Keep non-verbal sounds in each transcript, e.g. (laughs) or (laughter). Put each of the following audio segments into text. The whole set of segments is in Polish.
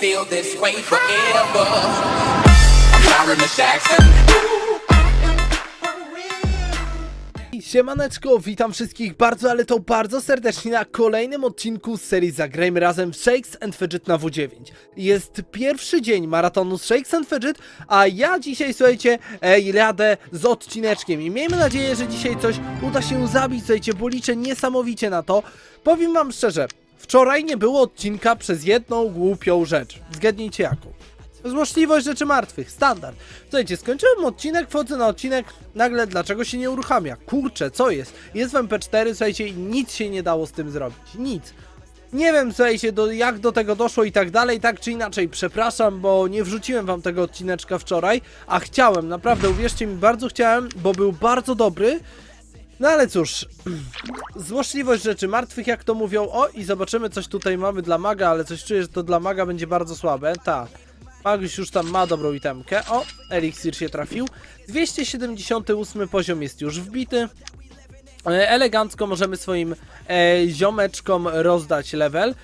feel this way forever. Byron Jackson. Siemaneczko, witam wszystkich bardzo, ale to bardzo serdecznie na kolejnym odcinku z serii Zagrajmy Razem Shakes and Fidget na W9. Jest pierwszy dzień maratonu z Shakes and Fidget, a ja dzisiaj, słuchajcie, e, jadę z odcineczkiem i miejmy nadzieję, że dzisiaj coś uda się zabić, słuchajcie, bo liczę niesamowicie na to. Powiem wam szczerze, wczoraj nie było odcinka przez jedną głupią rzecz. Zgadnijcie jaką. Złośliwość rzeczy martwych, standard. Słuchajcie, skończyłem odcinek, wchodzę na odcinek, nagle dlaczego się nie uruchamia? Kurczę, co jest? Jest w MP4, słuchajcie, i nic się nie dało z tym zrobić. Nic. Nie wiem, słuchajcie, do, jak do tego doszło i tak dalej, tak czy inaczej, przepraszam, bo nie wrzuciłem wam tego odcineczka wczoraj, a chciałem, naprawdę, uwierzcie mi, bardzo chciałem, bo był bardzo dobry. No ale cóż, (clears throat) złośliwość rzeczy martwych, jak to mówią. O, i zobaczymy, coś tutaj mamy dla maga, ale coś czuję, że to dla maga będzie bardzo słabe. Tak. Magus już tam ma dobrą itemkę. O, eliksir się trafił. 278 poziom jest już wbity. E, Elegancko możemy swoim e, ziomeczkom rozdać level.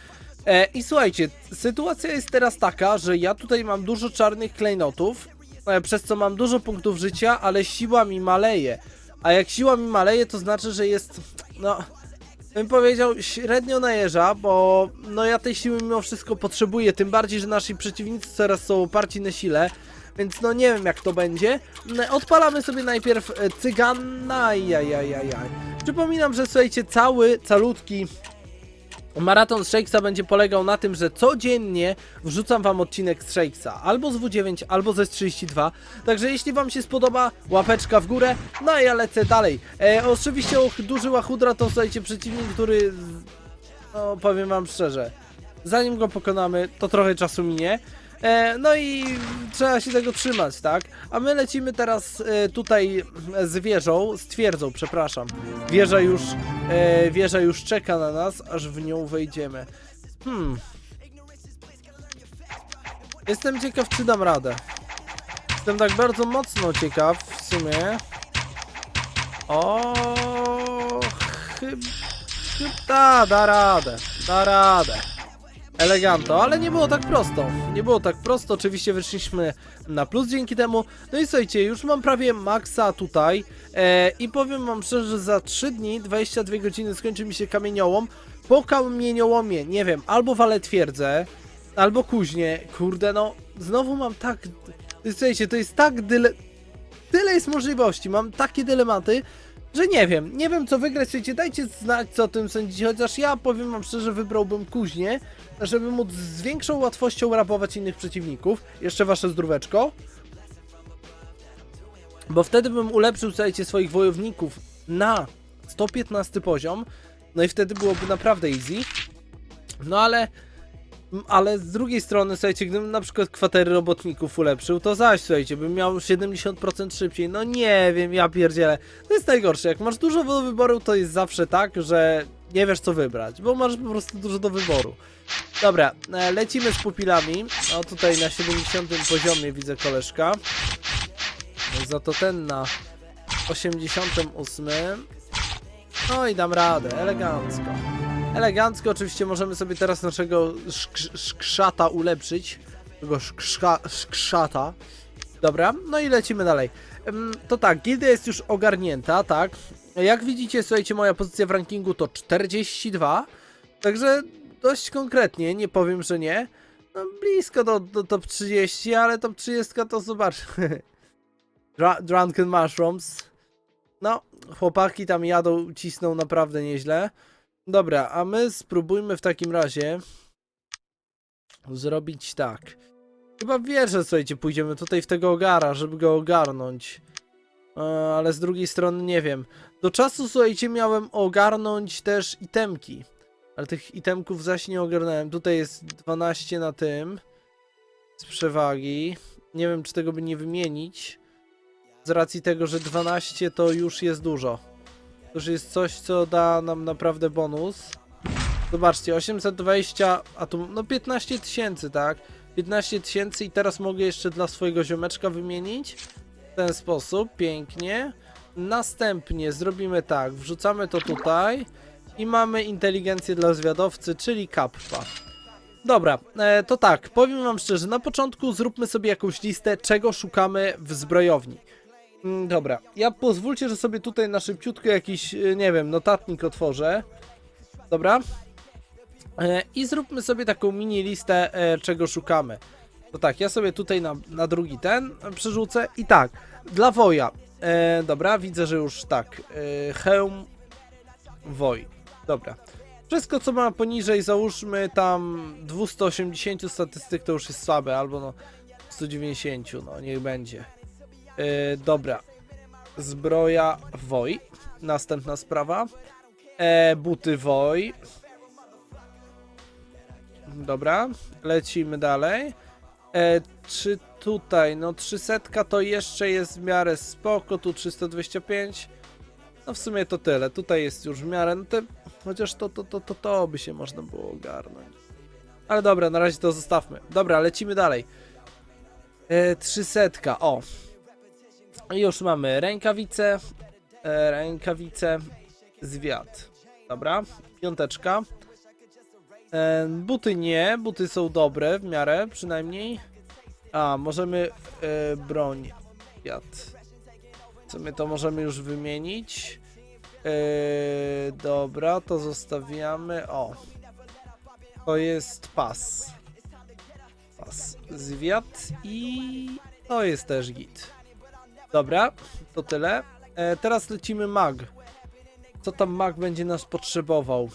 E, I słuchajcie, sytuacja jest teraz taka, że ja tutaj mam dużo czarnych klejnotów, e, przez co mam dużo punktów życia, ale siła mi maleje. A jak siła mi maleje, to znaczy, że jest, no, bym powiedział, średnio najeża, bo no ja tej siły mimo wszystko potrzebuję, tym bardziej, że nasi przeciwnicy teraz są oparci na sile, więc no nie wiem jak to będzie. No, Odpalamy sobie najpierw e, cygana, jajajajaj. Przypominam, że słuchajcie, cały, calutki Maraton Shakesa będzie polegał na tym, że codziennie wrzucam wam odcinek z Shakesa, albo z W9, albo ze 32. Także jeśli wam się spodoba, łapeczka w górę, no a ja lecę dalej. E, oczywiście och, duży łachudra to słuchajcie przeciwnik, który, no powiem wam szczerze, zanim go pokonamy, to trochę czasu minie. E, no i trzeba się tego trzymać, tak? A my lecimy teraz e, tutaj z wieżą, z twierdzą, przepraszam. Wieża już, e, wieża już czeka na nas, aż w nią wejdziemy. Hmm. Jestem ciekaw, czy dam radę. Jestem tak bardzo mocno ciekaw, w sumie. O, chyba, chyba da radę, da radę. Eleganto, ale nie było tak prosto. Nie było tak prosto, oczywiście wyszliśmy na plus dzięki temu. No i słuchajcie, już mam prawie maksa tutaj e, i powiem wam szczerze, że za 3 dni, 22 godziny skończy mi się kamieniołom. Po kamieniołomie, nie wiem, albo walę twierdzę, albo kuźnie. Kurde, no, znowu mam tak... Słuchajcie, to jest tak dyle... Tyle jest możliwości, mam takie dylematy, że nie wiem, nie wiem co wygrać, słuchajcie, dajcie znać co o tym sądzicie, chociaż ja powiem wam szczerze, wybrałbym kuźnie, żeby móc z większą łatwością rapować innych przeciwników. Jeszcze wasze zdróweczko. Bo wtedy bym ulepszył, słuchajcie, swoich wojowników na 115 poziom, no i wtedy byłoby naprawdę easy. No ale ale z drugiej strony, słuchajcie, gdybym na przykład kwatery robotników ulepszył, to zaś, słuchajcie, bym miał 70% szybciej. No nie wiem, ja pierdzielę. To jest najgorsze. Jak masz dużo do wyboru, to jest zawsze tak, że nie wiesz co wybrać, bo masz po prostu dużo do wyboru. Dobra, e, lecimy z pupilami. O, tutaj na 70 poziomie widzę koleżka. Za to ten na 88. No i dam radę, elegancko. Elegancko, oczywiście możemy sobie teraz naszego szk- szkrzata ulepszyć. Tego szkrza- szkrzata. Dobra, no i lecimy dalej. To tak, gildia jest już ogarnięta, tak. Jak widzicie, słuchajcie, moja pozycja w rankingu to 42. Także dość konkretnie, nie powiem, że nie. No blisko do, do top 30, ale top 30 to zobacz. (laughs) Dra- Drunken Mushrooms. No, chłopaki tam jadą, cisną naprawdę nieźle. Dobra, a my spróbujmy w takim razie zrobić tak. Chyba wierzę, słuchajcie, pójdziemy tutaj w tego ogara, żeby go ogarnąć. E, ale z drugiej strony nie wiem. Do czasu, słuchajcie, miałem ogarnąć też itemki. Ale tych itemków zaś nie ogarnąłem. Tutaj jest 12 na tym. Z przewagi. Nie wiem, czy tego by nie wymienić. Z racji tego, że 12 to już jest dużo. To już jest coś, co da nam naprawdę bonus. Zobaczcie, 820, a tu no 15 tysięcy, tak? 15 tysięcy i teraz mogę jeszcze dla swojego ziomeczka wymienić. W ten sposób, pięknie. Następnie zrobimy tak, wrzucamy to tutaj i mamy inteligencję dla zwiadowcy, czyli kappa. Dobra, e, to tak, powiem wam szczerze, na początku zróbmy sobie jakąś listę, czego szukamy w zbrojowni. Mm, Dobra, ja pozwólcie, że sobie tutaj na szybciutko jakiś, e, nie wiem, notatnik otworzę. Dobra? E, I zróbmy sobie taką mini listę, czego szukamy. To tak, ja sobie tutaj na, na drugi ten przerzucę i tak, dla woja. E, dobra, widzę, że już tak, e, hełm woj. Dobra. Wszystko co ma poniżej, załóżmy tam 280 statystyk to już jest słabe, albo no 190, no niech będzie. Yy, dobra. Zbroja Woj. Następna sprawa. E, buty Woj. Dobra, lecimy dalej. E, czy tutaj, no 300 to jeszcze jest w miarę spoko, tu 325. No w sumie to tyle, tutaj jest już w miarę, no te, chociaż to, to, to, to, to by się można było ogarnąć. Ale dobra, na razie to zostawmy. Dobra, lecimy dalej. E, 300, o. Już mamy rękawice, e, rękawice, zwiat. Dobra, piąteczka. E, buty nie, buty są dobre w miarę przynajmniej. A, możemy e, broń, zwiat. Co my to możemy już wymienić. Yy, dobra, to zostawiamy. O. To jest pas. Pas. Zwiat i to jest też git. Dobra, to tyle. E, teraz lecimy mag. Co tam mag będzie nas potrzebował?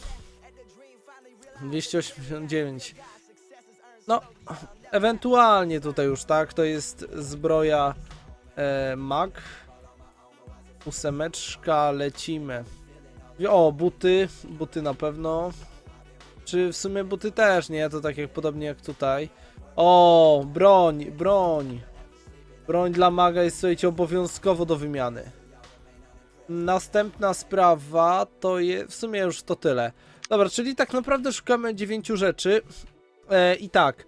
289. No, ewentualnie tutaj już, tak? To jest zbroja e, mag. Ósemeczka, lecimy. O, buty, buty na pewno. Czy w sumie buty też, nie? To tak jak podobnie jak tutaj. O, broń, broń. Broń dla maga jest, słuchajcie, obowiązkowo do wymiany. Następna sprawa to jest, w sumie już to tyle. Dobra, czyli tak naprawdę szukamy dziewięciu rzeczy. E, I tak.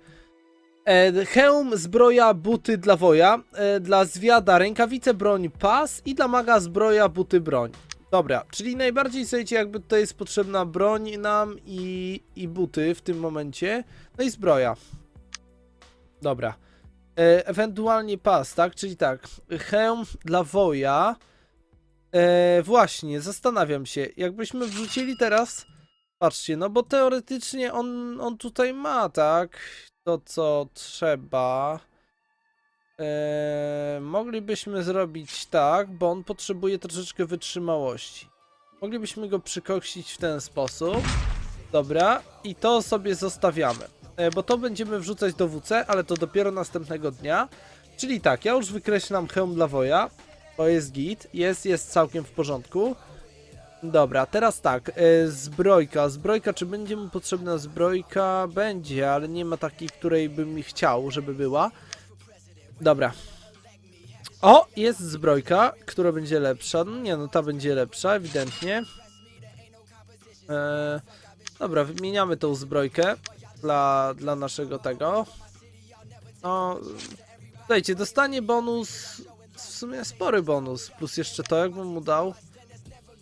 E, hełm, zbroja, buty dla woja, e, dla zwiada rękawice, broń, pas i dla maga zbroja, buty, broń. Dobra, czyli najbardziej słuchajcie, jakby tutaj jest potrzebna broń nam i, i buty w tym momencie, no i zbroja. Dobra. E, ewentualnie pas, tak? Czyli tak, hełm dla woja. E, właśnie, zastanawiam się, jakbyśmy wrzucili teraz, patrzcie, no bo teoretycznie on, on tutaj ma, tak? to, co trzeba. Eee, moglibyśmy zrobić tak, bo on potrzebuje troszeczkę wytrzymałości. Moglibyśmy go przykoksić w ten sposób. Dobra, i to sobie zostawiamy. E, bo to będziemy wrzucać do WC, ale to dopiero następnego dnia. Czyli tak, ja już wykreślam hełm dla woja. To jest git, jest, jest całkiem w porządku. Dobra, teraz tak, e, zbrojka, zbrojka, czy będzie mu potrzebna zbrojka? Będzie, ale nie ma takiej, której bym chciał, żeby była. Dobra. O, jest zbrojka, która będzie lepsza, no nie no, ta będzie lepsza, ewidentnie. E, dobra, wymieniamy tą zbrojkę dla, dla naszego tego. No, słuchajcie, dostanie bonus, w sumie spory bonus, plus jeszcze to, jakbym mu dał.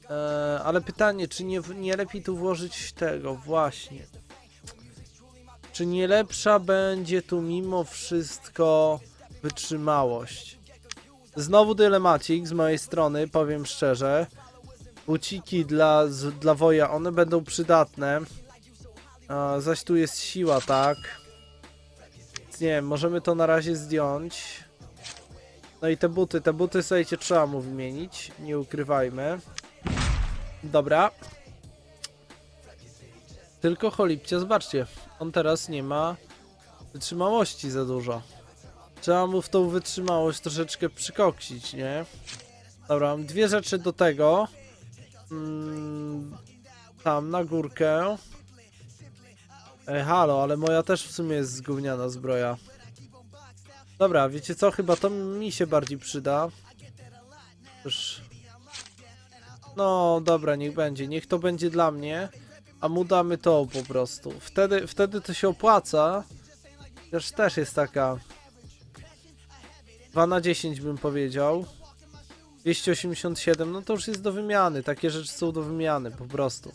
E, ale pytanie, czy nie, nie lepiej tu włożyć tego, właśnie. Czy nie lepsza będzie tu mimo wszystko wytrzymałość? Znowu dylemacik z mojej strony, powiem szczerze. Buciki dla, z, dla woja, one będą przydatne. A, zaś tu jest siła, tak? Więc nie wiem, możemy to na razie zdjąć. No i te buty, te buty, słuchajcie, trzeba mu wymienić, nie ukrywajmy. Dobra. Tylko cholipcie, zobaczcie. On teraz nie ma wytrzymałości za dużo. Trzeba mu w tą wytrzymałość troszeczkę przykoksić, nie? Dobra, mam dwie rzeczy do tego. Mm, tam, na górkę. Ej, halo, ale moja też w sumie jest zgówniana zbroja. Dobra, wiecie co? Chyba to mi się bardziej przyda. Już... No dobra, niech będzie. Niech to będzie dla mnie. A mu damy to po prostu. Wtedy, wtedy to się opłaca. Też też jest taka 2 na 10 bym powiedział. 287, no to już jest do wymiany. Takie rzeczy są do wymiany po prostu.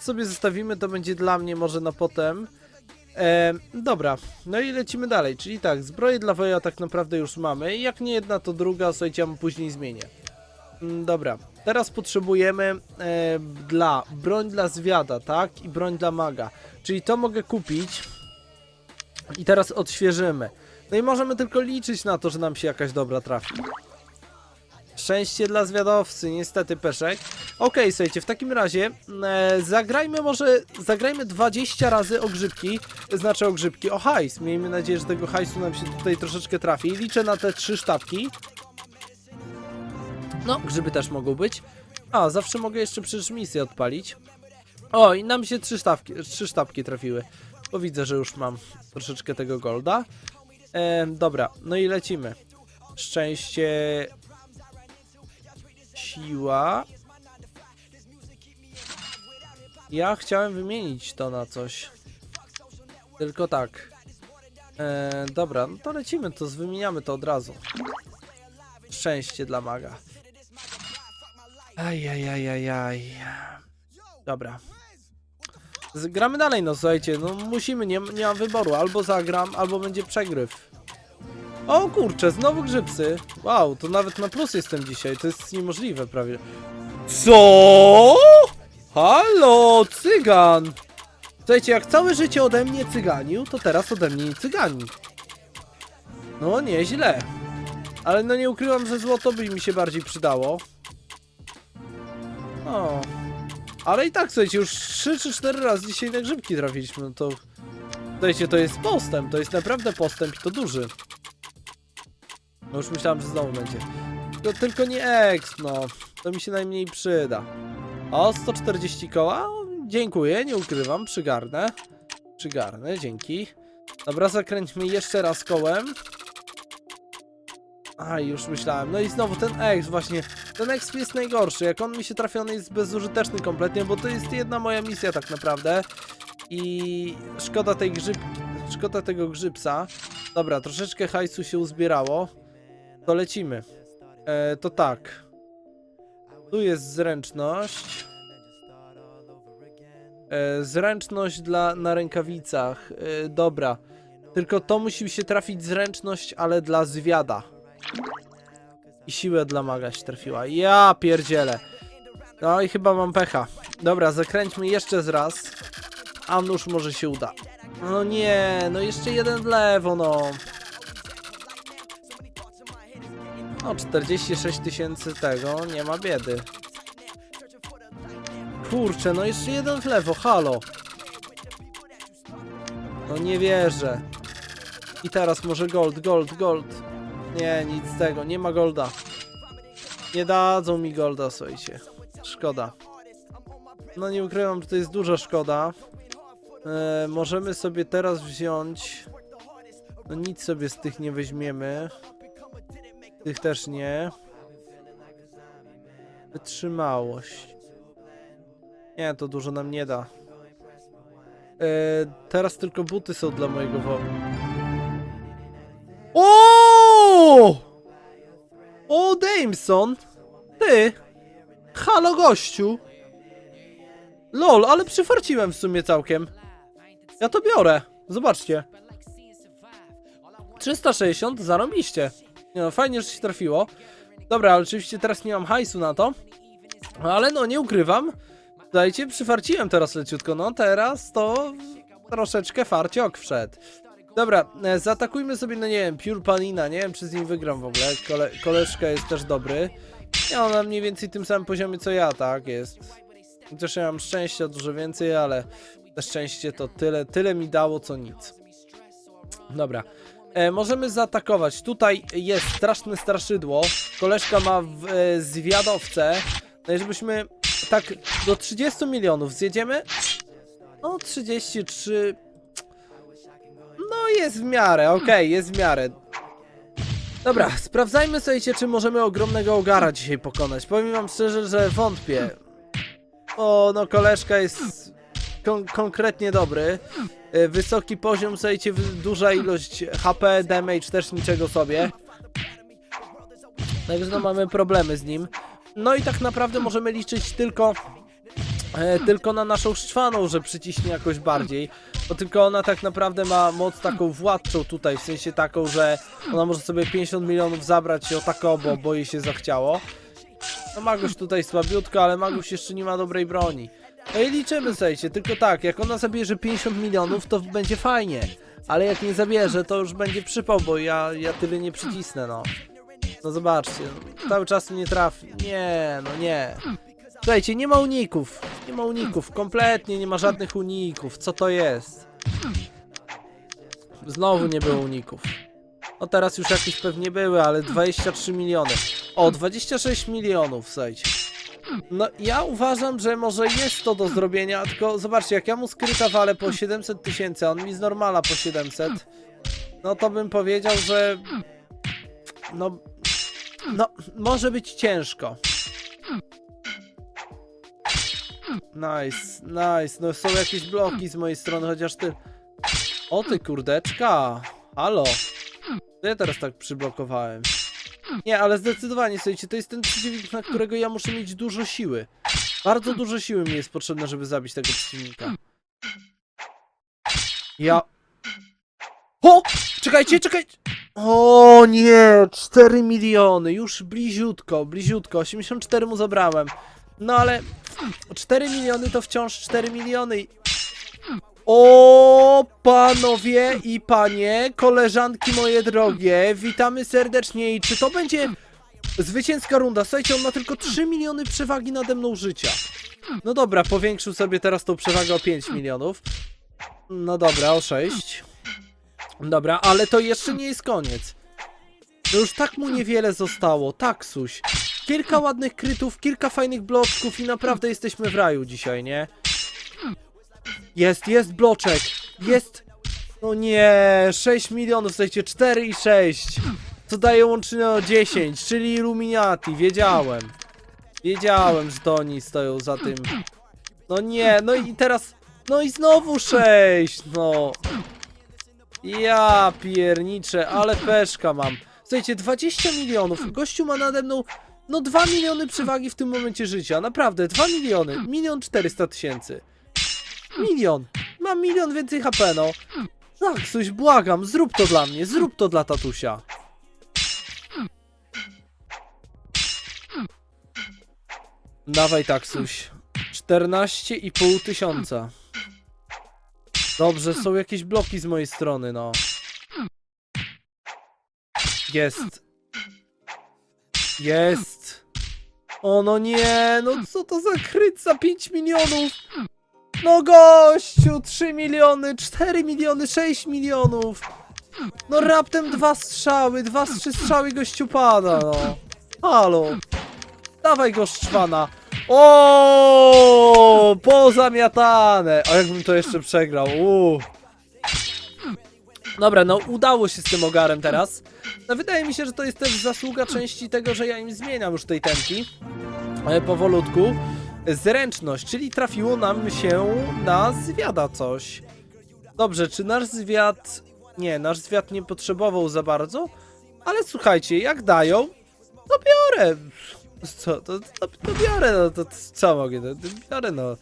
Sobie zostawimy, to będzie dla mnie może na potem. E, dobra, no i lecimy dalej, czyli tak, zbroję dla woja tak naprawdę już mamy, jak nie jedna to druga, słuchajcie, ja mu później zmienię. Mm, Dobra, teraz potrzebujemy e, dla broń dla zwiada, tak? I broń dla maga. Czyli to mogę kupić i teraz odświeżymy. No i możemy tylko liczyć na to, że nam się jakaś dobra trafi. Szczęście dla zwiadowcy, niestety peszek. Okej, słuchajcie, w takim razie e, zagrajmy może, zagrajmy 20 razy o grzybki, znaczy o grzybki, o hajs. Miejmy nadzieję, że tego hajsu nam się tutaj troszeczkę trafi. Liczę na te trzy sztabki. No, grzyby też mogą być. A, zawsze mogę jeszcze przecież misję odpalić. O, i nam się trzy sztabki, trzy sztabki trafiły. Bo widzę, że już mam troszeczkę tego golda. E, dobra, no i lecimy. Szczęście... Siła... Ja chciałem wymienić to na coś. Tylko tak. E, dobra, no to lecimy, to wymieniamy to od razu. Szczęście dla maga. Ajajajajaj. Dobra. Gramy dalej, no słuchajcie, no musimy, nie, nie mam wyboru. Albo zagram, albo będzie przegryw. O kurczę, znowu grzybsy. Wow, to nawet na plus jestem dzisiaj, to jest niemożliwe prawie. Co? Halo, cygan! Słuchajcie, jak całe życie ode mnie cyganił, to teraz ode mnie nie cygani. No, nieźle. Ale no nie ukrywam, że złoto by mi się bardziej przydało. O. Ale i tak, słuchajcie, już 3 czy 4 razy dzisiaj na grzybki trafiliśmy, no to... Słuchajcie, to jest postęp, to jest naprawdę postęp i to duży. No już myślałem, że znowu będzie. Tylko nie X, no. To mi się najmniej przyda. O, 140 koła? Dziękuję, nie ukrywam, przygarnę. Przygarnę, dzięki. Dobra, zakręćmy jeszcze raz kołem. A, już myślałem. No i znowu ten X, właśnie. Ten X jest najgorszy. Jak on mi się trafi, on jest bezużyteczny kompletnie, bo to jest jedna moja misja tak naprawdę. I szkoda tej grzybki, szkoda tego grzybsa. Dobra, troszeczkę hajsu się uzbierało. To lecimy. E, to tak. Tu jest zręczność. E, zręczność dla, na rękawicach. E, dobra. Tylko to musi się trafić zręczność, ale dla zwiada. I siłę dla maga się trafiła. Ja pierdzielę. No i chyba mam pecha. Dobra, zakręćmy jeszcze z raz. A nuż może się uda. No nie, no jeszcze jeden w lewo, no. No, 46 tysięcy tego, nie ma biedy. Kurczę, no jeszcze jeden w lewo, halo. No nie wierzę. I teraz może gold, gold, gold. Nie, nic z tego, nie ma golda. Nie dadzą mi golda, słuchajcie. Szkoda. No nie ukrywam, że to jest duża szkoda. E, możemy sobie teraz wziąć... No nic sobie z tych nie weźmiemy. Tych też nie. Wytrzymałość. Nie, to dużo nam nie da. E, teraz tylko buty są dla mojego wo... O! O, Dameson! Ty! Halo, gościu! Lol, ale przyfarciłem w sumie całkiem. Ja to biorę. Zobaczcie. 360, zarobiście. Nie no, fajnie, że się trafiło. Dobra, ale oczywiście teraz nie mam hajsu na to. Ale no, nie ukrywam. Dajcie, przyfarciłem teraz leciutko. No, teraz to troszeczkę farciok wszedł. Dobra, e, zaatakujmy sobie, no nie wiem, Pure Panina, nie wiem czy z nim wygram w ogóle, Kole koleżka jest też dobry. Ja ona mniej więcej tym samym poziomie co ja, tak, jest. Chociaż ja mam szczęścia dużo więcej, ale te szczęście to tyle, tyle mi dało co nic. Dobra, e, możemy zaatakować. Tutaj jest straszne straszydło, koleżka ma w, e, zwiadowcę, no i żebyśmy tak do 30 milionów zjedziemy. No 33 no jest w miarę, okej, jest w miarę. Dobra, sprawdzajmy słuchajcie, czy możemy ogromnego ogara dzisiaj pokonać. Powiem wam szczerze, że wątpię. O, no koleżka jest kon konkretnie dobry. Y, Wysoki poziom, słuchajcie, duża ilość HP, damage też niczego sobie. Także no mamy problemy z nim. No i tak naprawdę możemy liczyć tylko e, tylko na naszą szczwaną, że przyciśnie jakoś bardziej, bo tylko ona tak naprawdę ma moc taką władczą tutaj, w sensie taką, że ona może sobie 50 milionów zabrać i o tako, bo, bo jej się zachciało. No Maguś tutaj słabiutko, ale Maguś jeszcze nie ma dobrej broni. No i liczymy, słuchajcie, tylko tak, jak ona zabierze 50 milionów, to będzie fajnie. Ale jak nie zabierze, to już będzie przypał, bo ja, ja tyle nie przycisnę, no. No zobaczcie, no, cały czas mnie trafi. Nie, no nie. Słuchajcie, nie ma uników. Nie ma uników, kompletnie nie ma żadnych uników. Co to jest? Znowu nie było uników. No teraz już jakieś pewnie były, ale 23 miliony. O, 26 milionów, słuchajcie. No ja uważam, że może jest to do zrobienia, tylko zobaczcie, jak ja mu skryta walę po 700 tysięcy, a on mi z normala po 700, no to bym powiedział, że no, no może być ciężko. Nice, nice, no są jakieś bloki z mojej strony, chociaż ty... O ty kurdeczka, halo. Ja teraz tak przyblokowałem? Nie, ale zdecydowanie, słuchajcie, to jest ten przeciwnik, na którego ja muszę mieć dużo siły. Bardzo dużo siły mi jest potrzebne, żeby zabić tego przeciwnika. Ja... O! Czekajcie, czekajcie! O nie! 4 miliony! Już bliziutko, bliziutko. 84 mu zabrałem. No ale... 4 miliony to wciąż 4 miliony. O, panowie i panie, koleżanki moje drogie, witamy serdecznie i czy to będzie zwycięska runda? Słuchajcie, on ma tylko 3 miliony przewagi nade mną życia. No dobra, powiększył sobie teraz tą przewagę o 5 milionów. No dobra, o 6. Dobra, ale to jeszcze nie jest koniec. No już tak mu niewiele zostało, tak Suś. Kilka ładnych krytów, kilka fajnych bloczków i naprawdę jesteśmy w raju dzisiaj, nie? Jest, jest bloczek, jest... No nie, 6 milionów, słuchajcie, 4 i 6. Co daje łącznie o 10, czyli Illuminati, wiedziałem. Wiedziałem, że to oni stoją za tym. No nie, no i teraz... No i znowu 6, no. Ja pierniczę, ale peszka mam. Słuchajcie, 20 milionów. Gościu ma nade mną no 2 miliony przewagi w tym momencie życia. Naprawdę, 2 miliony. Milion 400 tysięcy. Milion. Mam milion więcej HP, no. Tak, coś błagam, zrób to dla mnie, zrób to dla tatusia. Dawaj taksuś. 14,5 tysiąca. Dobrze, są jakieś bloki z mojej strony, no. Jest. Jest. O no nie, no co to za kryt za 5 milionów? No gościu, 3 miliony, 4 miliony, 6 milionów. No raptem dwa strzały, dwa trzy strzały gościu pada, no. Halo. Dawaj go szczwana. O, pozamiatane. A jakbym to jeszcze przegrał. Uuu. Dobra, no udało się z tym ogarem teraz. No wydaje mi się, że to jest też zasługa części tego, że ja im zmieniam już tej temki. E, powolutku. Zręczność, czyli trafiło nam się na zwiada coś. Dobrze, czy nasz zwiad... Nie, nasz zwiad nie potrzebował za bardzo, ale słuchajcie, jak dają, to biorę. Co, to, to, to biorę, no to co mogę, to, to biorę, no.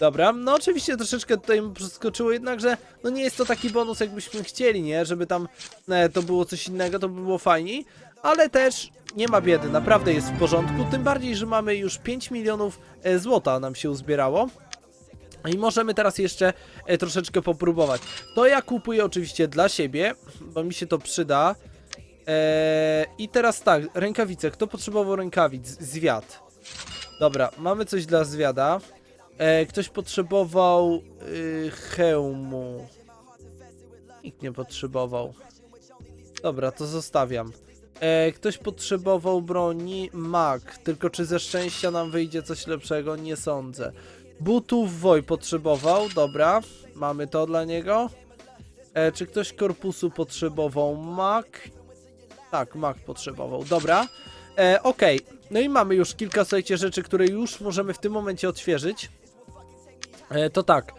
Dobra, no oczywiście troszeczkę tutaj przeskoczyło, jednakże no nie jest to taki bonus jakbyśmy chcieli, nie? Żeby tam e, to było coś innego, to by było fajniej, ale też nie ma biedy, naprawdę jest w porządku, tym bardziej, że mamy już 5 milionów e, złota nam się uzbierało. I możemy teraz jeszcze e, troszeczkę popróbować. To ja kupuję oczywiście dla siebie, bo mi się to przyda. Eee, I teraz tak, rękawice. Kto potrzebował rękawic? Zwiad. Dobra, mamy coś dla zwiada. Eee, ktoś potrzebował yy, hełmu. Nikt nie potrzebował. Dobra, to zostawiam. Eee, ktoś potrzebował broni? Mag. Tylko czy ze szczęścia nam wyjdzie coś lepszego? Nie sądzę. Butów Woj potrzebował. Dobra, mamy to dla niego. E, czy ktoś korpusu potrzebował? Mag tak, Mac potrzebował. Dobra. E, Okej. No i mamy już kilka, słuchajcie, rzeczy, które już możemy w tym momencie odświeżyć. E, to tak.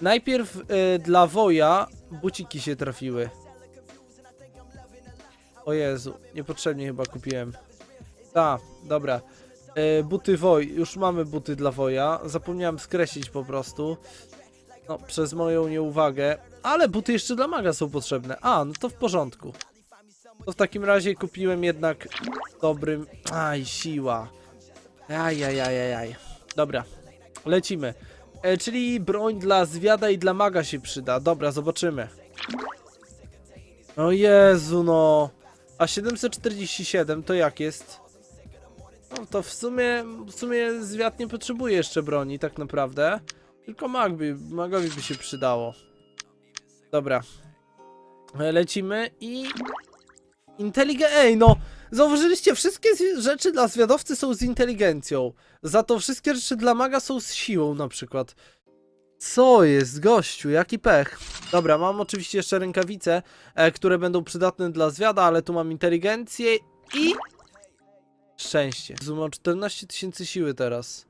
Najpierw e, dla Woja buciki się trafiły. O Jezu, niepotrzebnie chyba kupiłem. Ta, dobra. E, buty Woj, już mamy buty dla Woja. Zapomniałem skreślić po prostu. No, przez moją nieuwagę. Ale buty jeszcze dla maga są potrzebne. A, no to w porządku. To w takim razie kupiłem jednak dobrym... Aj, siła. Aj, aj, aj, aj, aj. Dobra, lecimy. E, czyli broń dla zwiada i dla maga się przyda. Dobra, zobaczymy. O Jezu, no. A 747 to jak jest? No to w sumie, w sumie zwiat nie potrzebuje jeszcze broni, tak naprawdę. Tylko mag by, magowi by się przydało. Dobra. E, Lecimy i... Inteligen... Ej, no! Zauważyliście, wszystkie rzeczy dla zwiadowcy są z inteligencją. Za to wszystkie rzeczy dla maga są z siłą na przykład. Co jest, gościu, jaki pech. Dobra, mam oczywiście jeszcze rękawice, e, które będą przydatne dla zwiada, ale tu mam inteligencję i... Szczęście. Jezu, Mam 14 tysięcy siły teraz.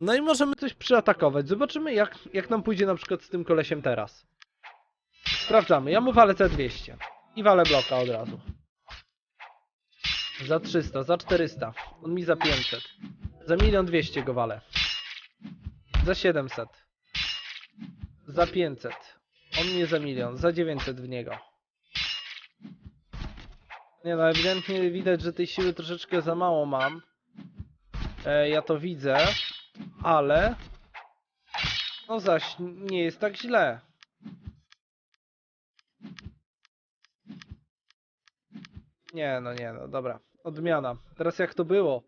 No i możemy coś przyatakować. Zobaczymy jak, jak nam pójdzie na przykład z tym kolesiem teraz. Sprawdzamy. Ja mu walę C200. I walę bloka od razu. Za 300, za 400. On mi za 500. Za milion 200 go walę. Za 700. Za 500. On mnie za milion. Za 900 w niego. Nie no, ewidentnie widać, że tej siły troszeczkę za mało mam. E, ja to widzę. Ale... No zaś, nie jest tak źle. Nie no, nie no, dobra. Odmiana. Teraz jak to było?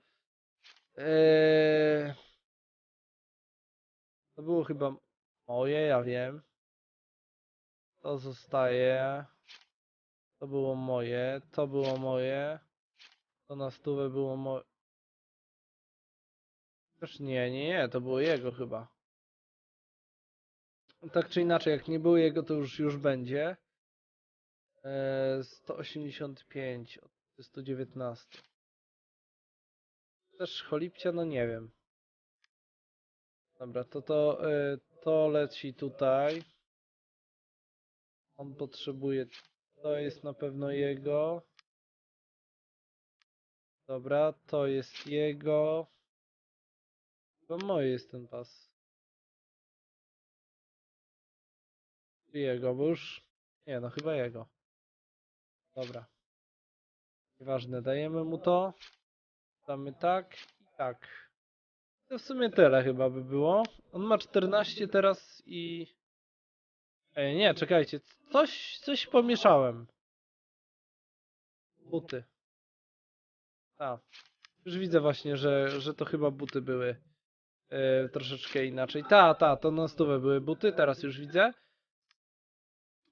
Eee... To było chyba moje, ja wiem. To zostaje. To było moje, to było moje. To na stówę było moje. Też nie, nie, nie, to było jego chyba. Tak czy inaczej, jak nie było jego, to już już będzie. Eee, 185 od 119. Też cholipcia, no nie wiem. Dobra, to to, e, to leci tutaj. On potrzebuje. To jest na pewno jego. Dobra, to jest jego. Chyba moje jest ten pas. Czy Jego, bo już. Nie, no chyba jego. Dobra. Nieważne, dajemy mu to. Damy tak i tak. To w sumie tyle chyba by było. On ma 14 teraz i... Ej, nie, czekajcie. Coś, coś pomieszałem. Buty. A. Już widzę właśnie, że, że to chyba buty były e, troszeczkę inaczej. Ta, ta, to na stówę były buty, teraz już widzę.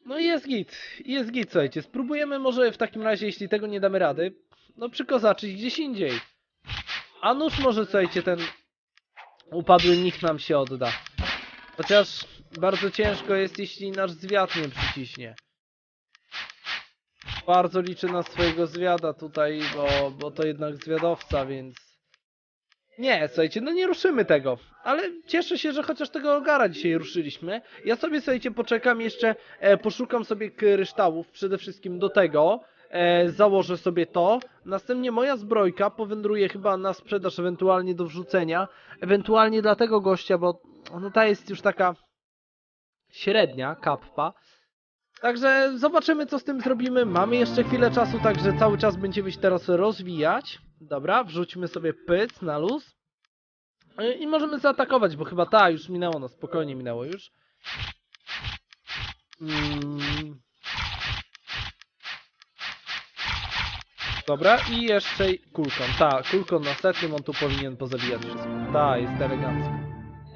No i jest git, jest git, słuchajcie. Spróbujemy może w takim razie, jeśli tego nie damy rady, no przykozaczyć gdzieś indziej. A nuż może, słuchajcie, ten upadły nikt nam się odda. Chociaż bardzo ciężko jest, jeśli nasz zwiat nie przyciśnie. Bardzo liczę na swojego zwiada tutaj, bo, bo to jednak zwiadowca, więc... Nie, słuchajcie, no nie ruszymy tego. Ale cieszę się, że chociaż tego ogara dzisiaj ruszyliśmy. Ja sobie, słuchajcie, poczekam jeszcze, e, poszukam sobie kryształów, przede wszystkim do tego. E, założę sobie to. Następnie moja zbrojka powędruje chyba na sprzedaż, ewentualnie do wrzucenia. Ewentualnie dla tego gościa, bo no ta jest już taka średnia, kappa. Także zobaczymy, co z tym zrobimy. Mamy jeszcze chwilę czasu, także cały czas będziemy się teraz rozwijać. Dobra, wrzućmy sobie pyc na luz. E, I możemy zaatakować, bo chyba ta już minęło, no spokojnie minęło już. Mm. Dobra, i jeszcze kulkon. Ta, kulkon na setnym, on tu powinien pozabijać wszystko. Ta, jest elegancko.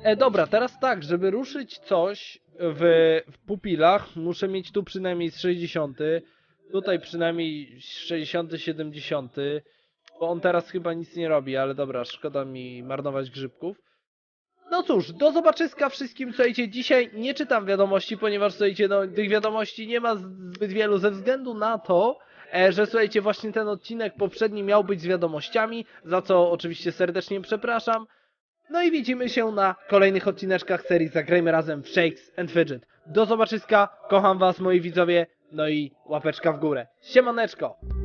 E, dobra, teraz tak, żeby ruszyć coś w, w pupilach, muszę mieć tu przynajmniej z 60, tutaj przynajmniej 60, 70, bo on teraz chyba nic nie robi, ale dobra, szkoda mi marnować grzybków. No cóż, do zobaczyska wszystkim, słuchajcie, dzisiaj nie czytam wiadomości, ponieważ, słuchajcie, no, tych wiadomości nie ma zbyt wielu, ze względu na to, e, że, słuchajcie, właśnie ten odcinek poprzedni miał być z wiadomościami, za co oczywiście serdecznie przepraszam. No i widzimy się na kolejnych odcineczkach serii Zagrajmy Razem w Shakes and Fidget. Do zobaczyska, kocham was moi widzowie, no i łapeczka w górę. Siemaneczko!